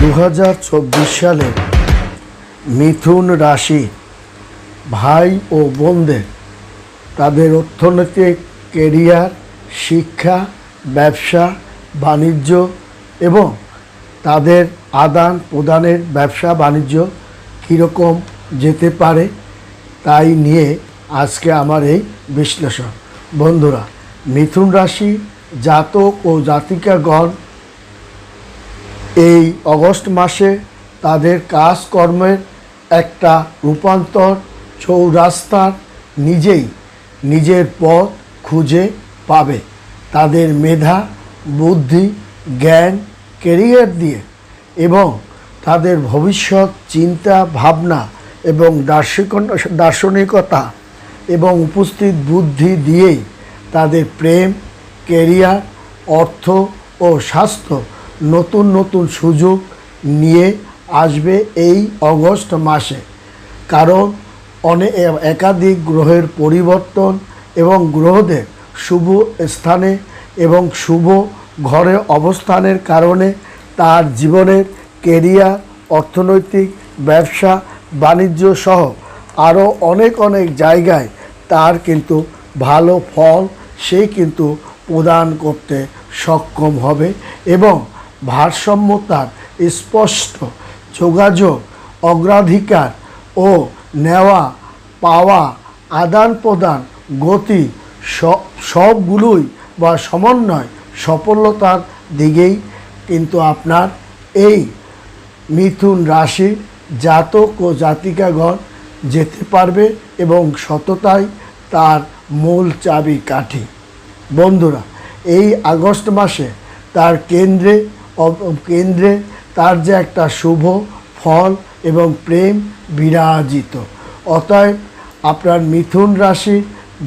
দু হাজার চব্বিশ সালে মিথুন রাশি ভাই ও বোনদের তাদের অর্থনৈতিক কেরিয়ার, শিক্ষা, ব্যবসা, বাণিজ্য এবং তাদের আদান প্রদানের ব্যবসা বাণিজ্য কীরকম যেতে পারে তাই নিয়ে আজকে আমার এই বিশ্লেষণ। বন্ধুরা, মিথুন রাশি জাতক ও জাতিকাগণ এই অগস্ট মাসে তাদের কাজকর্মের একটা রূপান্তর চৌরাস্তার নিজেই নিজের পথ খুঁজে পাবে। তাদের মেধা, বুদ্ধি, জ্ঞান কেরিয়ার দিয়ে এবং তাদের ভবিষ্যৎ চিন্তা, ভাবনা এবং দার্শিক দার্শনিকতা এবং উপস্থিত বুদ্ধি দিয়েই তাদের প্রেম কেরিয়ার অর্থ ও স্বাস্থ্য নতুন নতুন সুযোগ নিয়ে আসবে এই অগস্ট মাসে। কারণ অনেক একাধিক গ্রহের পরিবর্তন এবং গ্রহদের শুভ স্থানে এবং শুভ ঘরে অবস্থানের কারণে তার জীবনের কেরিয়ার, অর্থনৈতিক, ব্যবসা, বাণিজ্য সহ আরও অনেক অনেক জায়গায় তার কিন্তু ভালো ফল সে কিন্তু প্রদান করতে সক্ষম হবে এবং ভারসাম্যতার স্পষ্ট যোগাযোগ, অগ্রাধিকার ও নেওয়া, পাওয়া, আদান প্রদান, গতি সব, সবগুলোই বা সমন্বয় সফলতার দিকেই কিন্তু আপনার এই মিথুন রাশি জাতক ও জাতিকাগণ যেতে পারবে এবং সততাই তার মূল চাবি কাঠি বন্ধুরা, এই আগস্ট মাসে তার কেন্দ্রে কেন্দ্রে তার যে একটা শুভ ফল এবং প্রেম বিরাজিত। অতএব আপনার মিথুন রাশি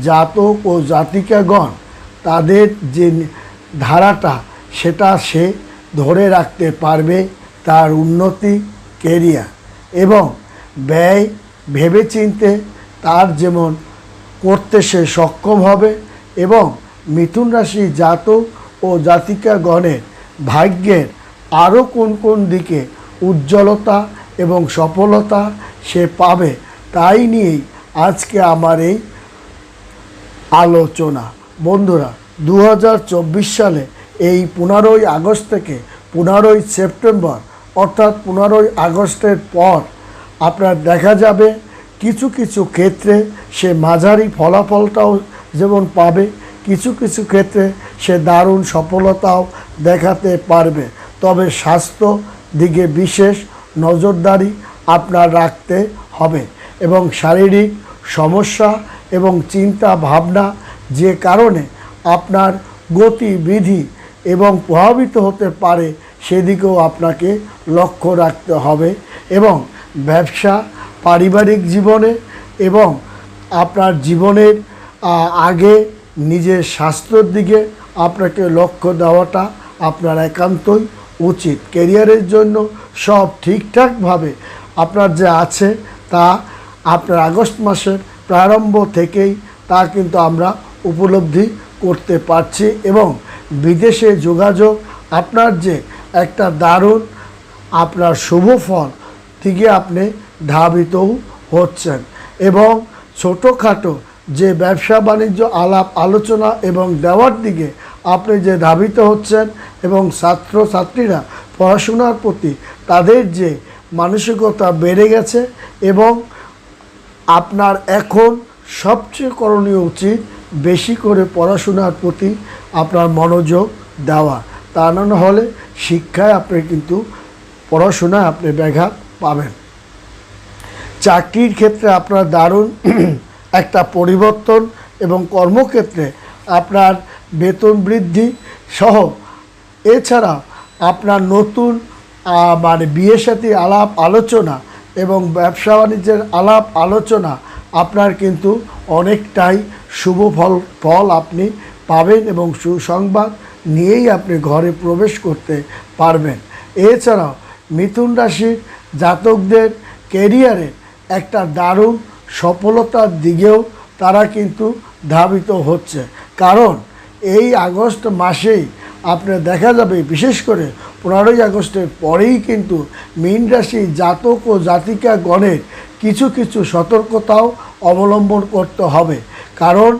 জাতক ও জাতিকাগণ, তাদের যে ধারাটা, সেটা সে ধরে রাখতে পারবে তার উন্নতি, কেরিয়ার এবং ব্যয় ভেবেচিন্তে তার যেমন করতে সে সক্ষম হবে এবং মিথুন রাশি জাতক ও জাতিকাগণের ভাগ্যের আরও কোন কোন দিকে উজ্জ্বলতা এবং সফলতা সে পাবে তাই নিয়েই আজকে আমার এই আলোচনা। বন্ধুরা দু হাজার চব্বিশ সালে এই পনেরোই আগস্ট থেকে পনেরোই সেপ্টেম্বর, অর্থাৎ পনেরোই আগস্টের পর আপনার দেখা যাবে কিছু কিছু ক্ষেত্রে সে মাঝারি ফলাফলটাও যেমন পাবে কিছু কিছু ক্ষেত্রে সে দারুণ সফলতাও দেখাতে পারবে। তবে স্বাস্থ্য দিকে বিশেষ নজরদারি আপনার রাখতে হবে এবং শারীরিক সমস্যা এবং চিন্তা ভাবনা যে কারণে আপনার গতিবিধি এবং প্রভাবিত হতে পারে সেদিকেও আপনাকে লক্ষ্য রাখতে হবে এবং ব্যবসা, পারিবারিক জীবনে এবং আপনার জীবনের আগে নিজের স্বাস্থ্যের দিকে আপনাকে লক্ষ্য দেওয়াটা আপনার একান্তই উচিত। কেরিয়ারের জন্য সব ঠিকঠাকভাবে আপনার যে আছে তা আপনার আগস্ট মাসের প্রারম্ভ থেকেই তা কিন্তু আমরা উপলব্ধি করতে পারছি এবং বিদেশে যোগাযোগ আপনার যে একটা দারুণ আপনার শুভ ফল দিকে আপনি ধাবিতও হচ্ছেন এবং ছোটোখাটো যে ব্যবসা বাণিজ্য, আলাপ, আলোচনা এবং দেওয়ার দিকে আপনি যে ধাবিত হচ্ছেন এবং ছাত্র ছাত্রীরা পড়াশোনার প্রতি তাদের যে মানসিকতা বেড়ে গেছে এবং আপনার এখন সবচেয়ে করণীয় উচিত বেশি করে পড়াশোনার প্রতি আপনার মনোযোগ দেওয়া। তা না হলে শিক্ষায় আপনি কিন্তু পড়াশোনায় আপনি ব্যাঘাত পাবেন। চাকরির ক্ষেত্রে আপনার দারুণ একটা পরিবর্তন এবং কর্মক্ষেত্রে আপনার বেতন বৃদ্ধি সহ। এছাড়া আপনার নতুন মানে বিয়ে সাথী আলাপ আলোচনা এবং ব্যবসা বাণিজ্যের আলাপ আলোচনা আপনার কিন্তু অনেকটাই শুভ ফল ফল আপনি পাবেন এবং সুসংবাদ নিয়েই আপনি ঘরে প্রবেশ করতে পারবেন। এছাড়াও মিথুন রাশির জাতকদের কেরিয়ারে একটা দারুণ সফলতার দিকেও তারা কিন্তু ধাবিত হচ্ছে। কারণ এই আগস্ট মাসেই আপনার দেখা যাবে, বিশেষ করে পনেরোই আগস্টের পরেই কিন্তু মীন রাশি জাতক ও জাতিকা গণের কিছু কিছু সতর্কতাও অবলম্বন করতে হবে। কারণ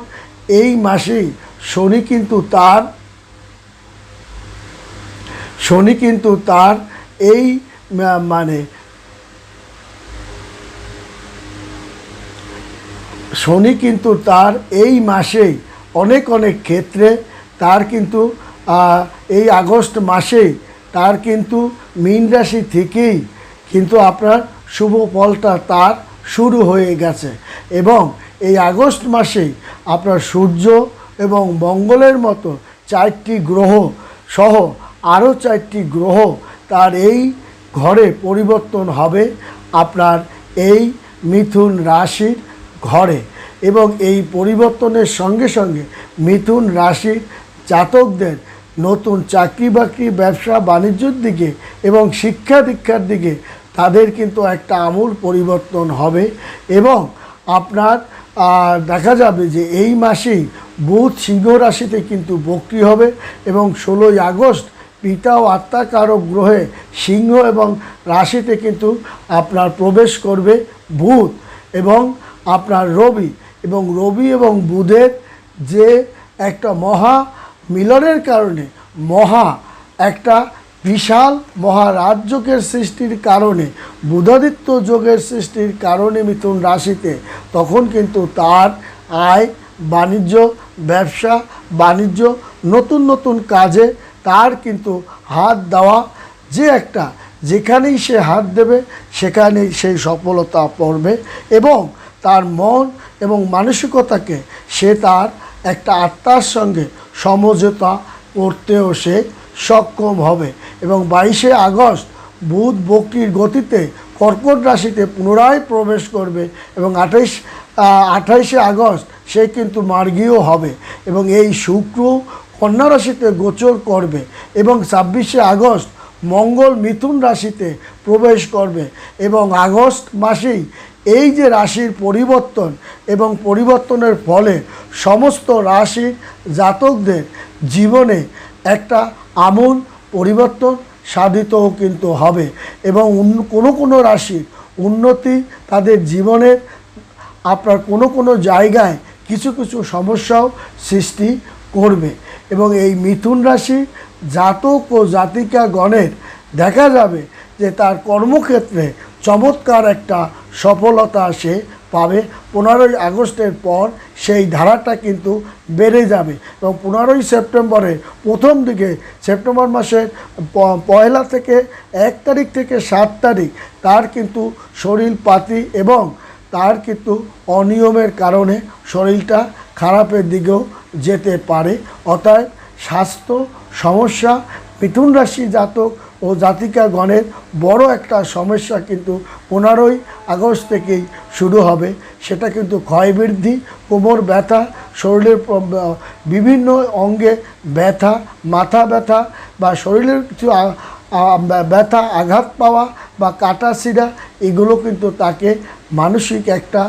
এই মাসেই শনি কিন্তু তার, শনি কিন্তু তার এই মানে শনি কিন্তু তার এই মাসেই অনেক অনেক ক্ষেত্রে তার কিন্তু এই আগস্ট মাসেই তার কিন্তু মীন রাশি থেকেই কিন্তু আপনার শুভ ফলটা তার শুরু হয়ে গেছে। এবং এই আগস্ট মাসেই আপনার সূর্য এবং মঙ্গলের মতো চারটি গ্রহ সহ আরও চারটি গ্রহ তার এই ঘরে পরিবর্তন হবে আপনার এই মিথুন রাশির ঘরে। এবং এই পরিবর্তনের সঙ্গে সঙ্গে মিথুন রাশির জাতকদের নতুন চাকরি বাকরি ব্যবসা, বাণিজ্যর দিকে এবং শিক্ষা দীক্ষার দিকে তাদের কিন্তু একটা আমূল পরিবর্তন হবে এবং আপনার দেখা যাবে যে এই মাসেই বুধ সিংহ রাশিতে কিন্তু বক্রি হবে এবং ষোলোই আগস্ট পিতা ও আত্মাকারক গ্রহে সিংহ এবং রাশিতে কিন্তু আপনার প্রবেশ করবে বুধ এবং আপনার রবি এবং রবি এবং বুধের যে একটা মহা মিলনের কারণে, মহা একটা বিশাল মহারাজ্যকের সৃষ্টির কারণে, বুধাদিত্য যোগের সৃষ্টির কারণে মিথুন রাশিতে, তখন কিন্তু তার আয়, বাণিজ্য, ব্যবসা, বাণিজ্য, নতুন নতুন কাজে তার কিন্তু হাত দেওয়া যে একটা, যেখানেই সে হাত দেবে, সেখানেই সেই সফলতা পড়বে এবং তার মন এবং মানসিকতাকে সে তার একটা আত্মার সঙ্গে সমঝোতা করতেও সে সক্ষম হবে এবং বাইশে আগস্ট বুধ বক্রির গতিতে কর্কট রাশিতে পুনরায় প্রবেশ করবে এবং আঠাইশ আঠাইশে আগস্ট সে কিন্তু মার্গীয় হবে এবং এই শুক্র কন্যা রাশিতে গোচর করবে এবং ছাব্বিশে আগস্ট মঙ্গল মিথুন রাশিতে প্রবেশ করবে এবং আগস্ট মাসেই এই যে রাশির পরিবর্তন এবং পরিবর্তনের ফলে সমস্ত রাশির জাতকদের জীবনে একটা আমূল পরিবর্তন সাধিত কিন্তু হবে এবং কোনো কোনো রাশির উন্নতি তাদের জীবনের আপনার কোনো কোনো জায়গায় কিছু কিছু সমস্যাও সৃষ্টি করবে এবং এই মিথুন রাশি জাতক ও জাতিকা গণের দেখা যাবে যে তার কর্মক্ষেত্রে চমৎকার একটা সফলতা সে পাবে। পনেরোই আগস্টের পর সেই ধারাটা কিন্তু বেড়ে যাবে এবং পনেরোই সেপ্টেম্বরের প্রথম দিকে, সেপ্টেম্বর মাসের পয়লা থেকে এক তারিখ থেকে সাত তারিখ, তার কিন্তু শরীর পাতি এবং তার কিন্তু অনিয়মের কারণে শরীরটা খারাপের দিকেও যেতে পারে। অতএব স্বাস্থ্য সমস্যা, মিথুন রাশি জাতক ও জাতিকা গণের বড় একটা সমস্যা কিন্তু পনেরোই আগস্ট থেকেই শুরু হবে। সেটা কিন্তু ক্ষয়বৃদ্ধি কোমর ব্যথা, শরীরের বিভিন্ন অঙ্গে ব্যথা, মাথা ব্যথা বা শরীরের কিছু ব্যথা, আঘাত পাওয়া বা কাটা সিরা, এগুলো কিন্তু তাকে মানসিক একটা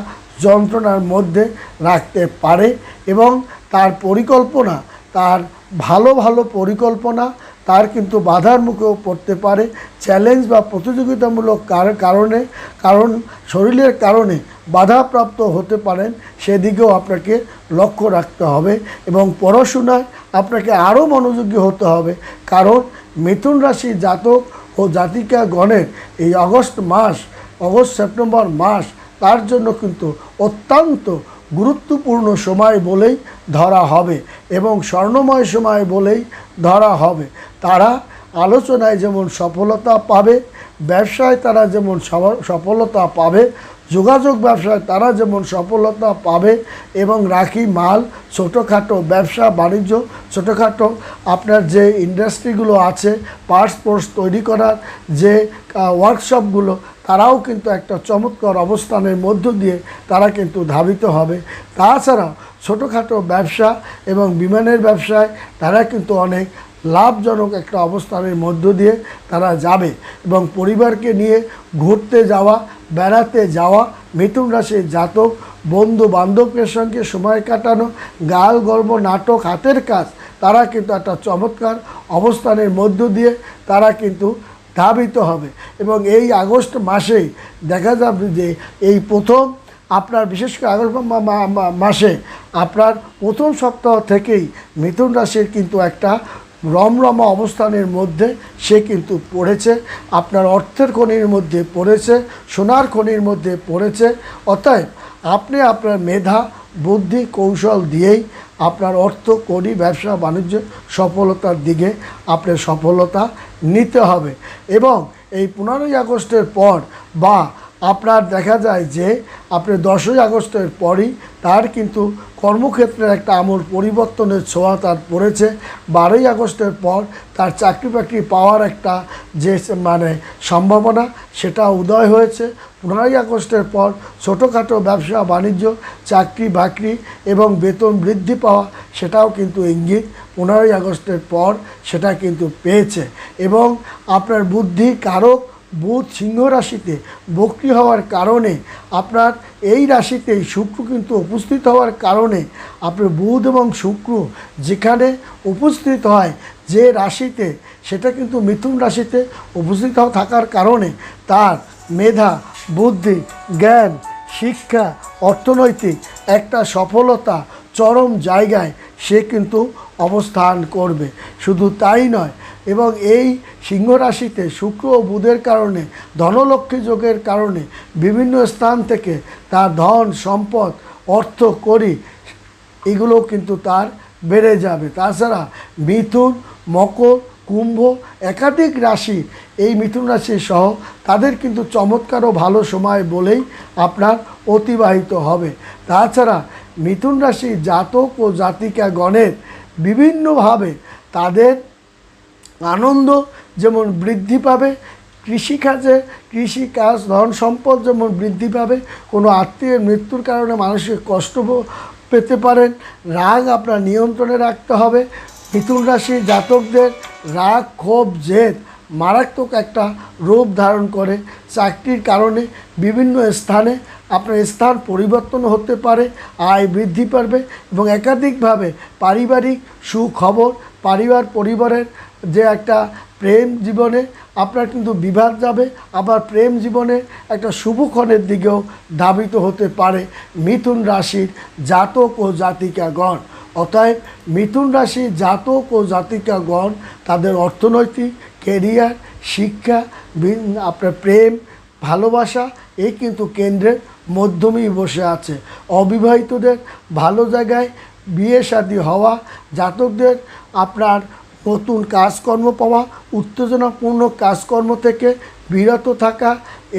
যন্ত্রণার মধ্যে রাখতে পারে এবং তার পরিকল্পনা, তার ভালো ভালো পরিকল্পনা তার কিন্তু বাধার মুখেও পড়তে পারে। চ্যালেঞ্জ বা প্রতিযোগিতামূলক কার- কারণে, কারণ, শরীরের কারণে বাধাপ্রাপ্ত হতে পারেন। সেদিকেও আপনাকে লক্ষ্য রাখতে হবে এবং পড়াশোনায় আপনাকে আরও মনোযোগী হতে হবে। কারণ মিথুন রাশি জাতক ও জাতিকা গণের এই অগস্ট মাস অগস্ট সেপ্টেম্বর মাস তার জন্য কিন্তু অত্যন্ত গুরুত্বপূর্ণ সময় বলেই ধরা হবে এবং স্বর্ণময় সময় বলেই ধরা হবে। তারা আলোচনায় যেমন সফলতা পাবে, ব্যবসায় তারা যেমন সফ- সফলতা পাবে যোগাযোগ ব্যবসায় তারা যেমন সফলতা পাবে এবং রাখি মাল, ছোটোখাটো ব্যবসা, বাণিজ্য, ছোটোখাটো আপনার যে ইন্ডাস্ট্রিগুলো আছে, পার্টস পোর্টস তৈরি করার যে ওয়ার্কশপগুলো তারাও কিন্তু একটা চমৎকার অবস্থানের মধ্য দিয়ে তারা কিন্তু ধাবিত হবে। তাছাড়া ছোটোখাটো ব্যবসা এবং বিমানের ব্যবসায় তারা কিন্তু অনেক লাভজনক একটা অবস্থানের মধ্য দিয়ে তারা যাবে এবং পরিবারকে নিয়ে ঘুরতে যাওয়া বেড়াতে যাওয়া, মিথুন রাশির জাতক বন্ধু বান্ধবের সঙ্গে সময় কাটানো, গাল গল্প, নাটক, হাতের কাজ, তারা কিন্তু একটা চমৎকার অবস্থানের মধ্য দিয়ে তারা কিন্তু ধাবিত হবে। এবং এই আগস্ট মাসেই দেখা যাবে যে এই প্রথম আপনার, বিশেষ করে আগস্ট মাসে আপনার প্রথম সপ্তাহ থেকেই মিথুন রাশির কিন্তু একটা রমরমা অবস্থানের মধ্যে সে কিন্তু পড়েছে, আপনার অর্থের খনির মধ্যে পড়েছে, সোনার খনির মধ্যে পড়েছে, অতএব আপনি আপনার মেধা, বুদ্ধি, কৌশল দিয়েই আপনার অর্থ করি ব্যবসা, বাণিজ্য সফলতার দিকে আপনার সফলতা নিতে হবে। এবং এই পনেরোই আগস্টের পর বা আপনার দেখা যায় যে আপনি দশই আগস্টের পরই তার কিন্তু কর্মক্ষেত্রে একটা আমূল পরিবর্তনের ছোঁয়া তার পড়েছে। বারোই আগস্টের পর তার চাকরি বাকরি পাওয়ার একটা যে মানে সম্ভাবনা, সেটা উদয় হয়েছে। পনেরোই আগস্টের পর ছোটোখাটো ব্যবসা, বাণিজ্য, চাকরি বাকরি এবং বেতন বৃদ্ধি পাওয়া, সেটাও কিন্তু ইঙ্গিত। পনেরোই আগস্টের পর সেটা কিন্তু পেয়েছে এবং আপনার বুদ্ধি, কারক বুধ সিংহ রাশিতে বক্রি হওয়ার কারণে আপনার এই রাশিতেই শুক্র কিন্তু উপস্থিত হওয়ার কারণে আপনার বুধ এবং শুক্র যেখানে উপস্থিত হয় যে রাশিতে, সেটা কিন্তু মিথুন রাশিতে উপস্থিত থাকার কারণে তার মেধা, বুদ্ধি, জ্ঞান, শিক্ষা, অর্থনৈতিক একটা সফলতা চরম জায়গায় সে কিন্তু অবস্থান করবে। শুধু তাই নয় এবং এই সিংহ রাশিতে শুক্র ও বুধের কারণে, ধনলক্ষ্মী যোগের কারণে বিভিন্ন স্থান থেকে তার ধন, সম্পদ, অর্থ করি, এগুলো কিন্তু তার বেড়ে যাবে। তাছাড়া মিথুন, মকর, কুম্ভ, একাধিক রাশি এই মিথুন রাশি সহ তাদের কিন্তু চমৎকার ও ভালো সময় বলেই আপনার অতিবাহিত হবে। তাছাড়া মিথুন রাশি জাতক ও জাতিকা গণের বিভিন্নভাবে তাদের আনন্দ যেমন বৃদ্ধি পাবে, কৃষিকাজে, কৃষিকাজ, ধন সম্পদ যেমন বৃদ্ধি পাবে, কোনো আত্মীয়ের মৃত্যুর কারণে মানসিক কষ্ট পেতে পারেন, রাগ আপনার নিয়ন্ত্রণে রাখতে হবে, মিথুন রাশি জাতকদের রাগ, ক্ষোভ, জেদ মারাত্মক একটা রূপ ধারণ করে। চাকরির কারণে বিভিন্ন স্থানে আপনার স্থান পরিবর্তন হতে পারে, আয় বৃদ্ধি পাবে এবং একাধিকভাবে পারিবারিক সুখবর, পরিবার পরিবারের যে একটা প্রেম জীবনে আপনার কিন্তু বিবাদ যাবে, আবার প্রেম জীবনে একটা শুভক্ষণের দিকেও ধাবিত হতে পারে মিথুন রাশির জাতক ও জাতিকাগণ। অতএব মিথুন রাশির জাতক ও জাতিকাগণ তাদের অর্থনৈতিক কেরিয়ার শিক্ষা আপনার প্রেম, ভালোবাসা এই কিন্তু কেন্দ্রের মধ্যমেই বসে আছে। অবিবাহিতদের ভালো জায়গায় বিয়ে শাদী হওয়া, জাতকদের আপনার নতুন কাজকর্ম পাওয়া, উত্তেজনাপূর্ণ কাজকর্ম থেকে বিরত থাকা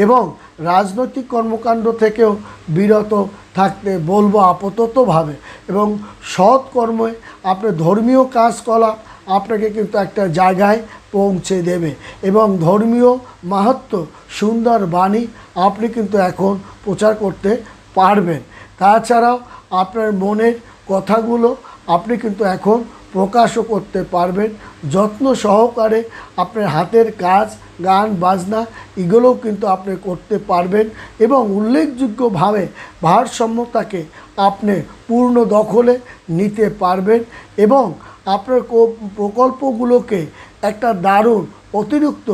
এবং রাজনৈতিক কর্মকাণ্ড থেকেও বিরত থাকতে বলব আপাততভাবে। এবং সৎ কর্মে আপনার ধর্মীয় কাজকলাপ আপনাকে কিন্তু একটা জায়গায় পৌঁছে দেবে এবং ধর্মীয় মাহাত্ম, সুন্দর বাণী আপনি কিন্তু এখন প্রচার করতে পারবেন। তাছাড়াও আপনার মনের কথাগুলো আপনি কিন্তু এখন প্রকাশও করতে পারবেন। যত্ন সহকারে আপনার হাতের কাজ, গান, বাজনা, এগুলোও কিন্তু আপনি করতে পারবেন এবং উল্লেখযোগ্যভাবে ভারসাম্যতাকে আপনি পূর্ণ দখলে নিতে পারবেন এবং আপনার প্রকল্পগুলোকে একটা দারুণ অতিরিক্ত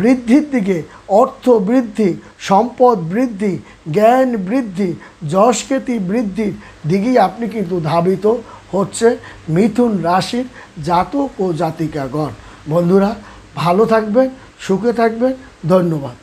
বৃদ্ধির দিকে, অর্থ বৃদ্ধি, সম্পদ বৃদ্ধি, জ্ঞান বৃদ্ধি যশখ্যাতি বৃদ্ধির দিকেই আপনি কিন্তু ধাবিত। হচ্ছে মিথুন রাশির জাতক ও জাতিকাগণ। বন্ধুরা ভালো থাকবেন সুখে থাকবেন ধন্যবাদ।